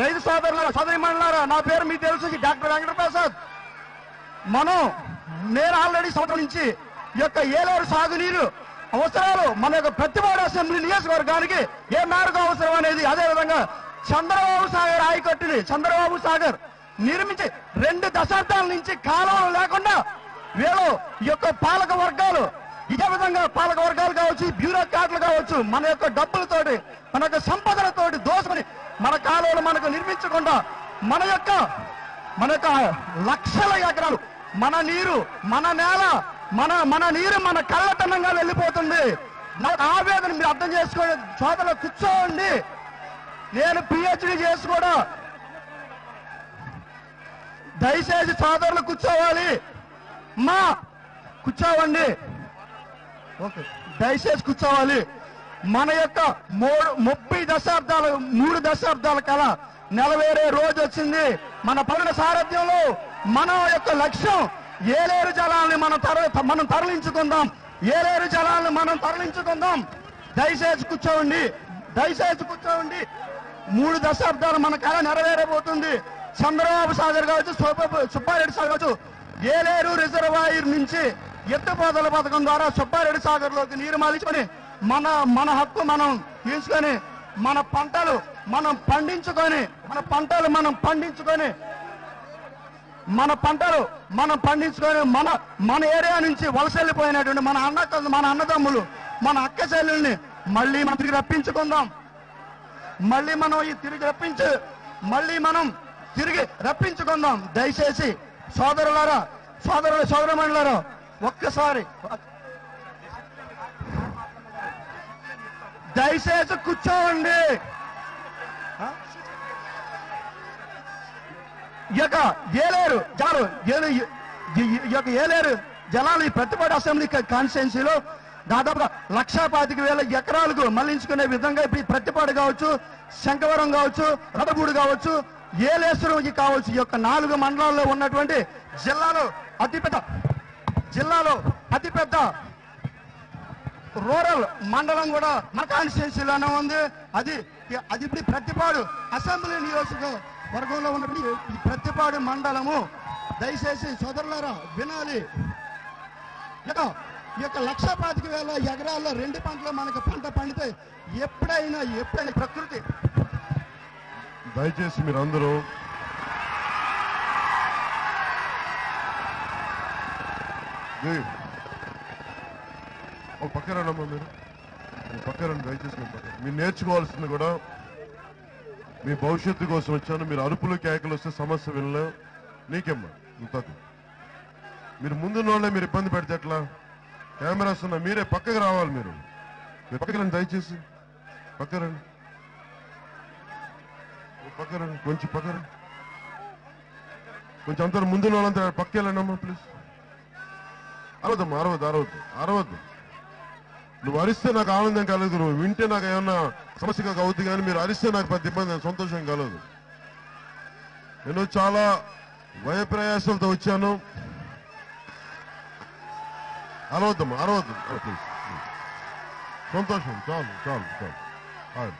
రైతు సోదరులారా సోదరి మండలారా నా పేరు మీకు తెలుసు డాక్టర్ వెంకట ప్రసాద్ మనం నేను ఆల్రెడీ సంవత్సరం నుంచి ఈ యొక్క ఏలేరు సాగునీరు అవసరాలు మన యొక్క ప్రతిపాడు అసెంబ్లీ నియోజకవర్గానికి ఏ మేరకు అవసరం అనేది అదే విధంగా చంద్రబాబు సాగర్ ఆయకట్టుని చంద్రబాబు సాగర్ నిర్మించి రెండు దశాబ్దాల నుంచి కాలం లేకుండా వీళ్ళు ఈ యొక్క పాలక వర్గాలు ఇదే విధంగా పాలక వర్గాలు కావచ్చు బ్యూరోక్రాట్లు కావచ్చు మన యొక్క డబ్బులతోటి మన యొక్క సంపదలతోటి మన కాలువలు మనకు నిర్మించకుండా మన యొక్క మన యొక్క లక్షల ఎకరాలు మన నీరు మన నేల మన మన నీరు మన కళ్ళతనంగా వెళ్ళిపోతుంది. నాకు ఆవేదన మీరు అర్థం చేసుకోండి చోదలో కూర్చోండి. నేను పిహెచ్డి చేసి కూడా దయచేసి సోదరులు కూర్చోవాలి. మా కూర్చోవండి. ఓకే దయచేసి కూర్చోవాలి. మన యొక్క మూడు ముప్పై దశాబ్దాలు మూడు దశాబ్దాల కల నెలవేరే రోజు వచ్చింది. మన పరుణ సారథ్యంలో మన యొక్క లక్ష్యం ఏలేరు జలాల్ని మనం తర మనం తరలించుకుందాం. ఏలేరు జలాల్ని మనం తరలించుకుందాం. దయచేసి కూర్చోండి. దయచేసి కూర్చోండి. మూడు దశాబ్దాలు మన కళ నెరవేరబోతుంది. చంద్రబాబు సాగర్ కావచ్చు సుబ్బారెడ్డి సాగర్ కావచ్చు ఏలేరు రిజర్వాయర్ నుంచి ఎత్తుపోతల పథకం ద్వారా సుబ్బారెడ్డి సాగర్లోకి నీరు మలిచుకొని మన మన హక్కు మనం తీసుకొని మన పంటలు మనం పండించుకొని మన పంటలు మనం పండించుకొని మన పంటలు మనం పండించుకొని మన మన ఏరియా నుంచి వలస వెళ్ళిపోయినటువంటి మన అన్న మన అన్నదమ్ములు మన అక్క చెల్లెల్ని మళ్ళీ మనం తిరిగి రప్పించుకుందాం. మళ్ళీ మనం ఈ తిరిగి రప్పించు మళ్ళీ మనం తిరిగి రప్పించుకుందాం. దయచేసి సోదరులారా సోదరుల సోదరమణులారా ఒక్కసారి దయచేసి కూర్చోండి. ఈ యొక్క ఏలేరు జలాలు ఏలు యొక్క ఏలేరు జలాలు ఈ ప్రతిపాటు అసెంబ్లీ కాన్స్టిట్యున్సీలో దాదాపుగా లక్షా పాతిక వేల ఎకరాలకు మళ్ళించుకునే విధంగా ఇప్పుడు ఈ ప్రతిపాడు కావచ్చు శంకవరం కావచ్చు రడబూడు కావచ్చు ఏలేశ్వరంకి కావచ్చు. ఈ యొక్క నాలుగు మండలాల్లో ఉన్నటువంటి జిల్లాలో అతిపెద్ద జిల్లాలో అతిపెద్ద రూరల్ మండలం కూడా మన కాన్స్టిట్యున్సీలోనే ఉంది. అది అది ఇప్పుడు ప్రతిపాడు అసెంబ్లీ నియోజకవర్గంలో వర్గంలో ఈ ప్రతిపాడు మండలము దయచేసి సోదరులారా వినాలి. ఈ యొక్క లక్ష పాతిక వేల ఎకరాల్లో రెండు పంటలు మనకు పంట పండితే ఎప్పుడైనా ఎప్పుడైనా ప్రకృతి. దయచేసి మీరందరూ దేవ్, ఒక పక్క రండమ్మా మీరు. మీ పక్క రండి దయచేసి మీ పక్క. మీరు నేర్చుకోవాల్సింది కూడా మీ భవిష్యత్తు కోసం వచ్చాను. మీరు అరుపులు కేకలు వస్తే సమస్య వినలేం. నీకేమ్మా ఇంతకు మీరు ముందున్న వాళ్ళే మీరు ఇబ్బంది పెడితే ఎట్లా? కెమెరాస్ ఉన్నా మీరే పక్కకి రావాలి మీరు. మీరు పక్కకి రండి దయచేసి. పక్క రండి. పక్క రండి కొంచెం పక్క రండి. కొంచెం అందరూ ముందు వాళ్ళంతా పక్కెళ్ళండమ్మా ప్లీజ్. అరవద్దమ్మా అరవద్దు అరవద్దు అరవద్దు. నువ్వు అరిస్తే నాకు ఆనందం కలదు నువ్వు వింటే నాకు ఏమన్నా సమస్యగా అవుతుంది కానీ మీరు అరిస్తే నాకు పెద్ద ఇబ్బంది సంతోషం కలదు. నేను చాలా భయప్రయాసాలతో వచ్చాను. అరవద్దమ్మా అరవద్దు సంతోషం చాలు చాలు చాలు.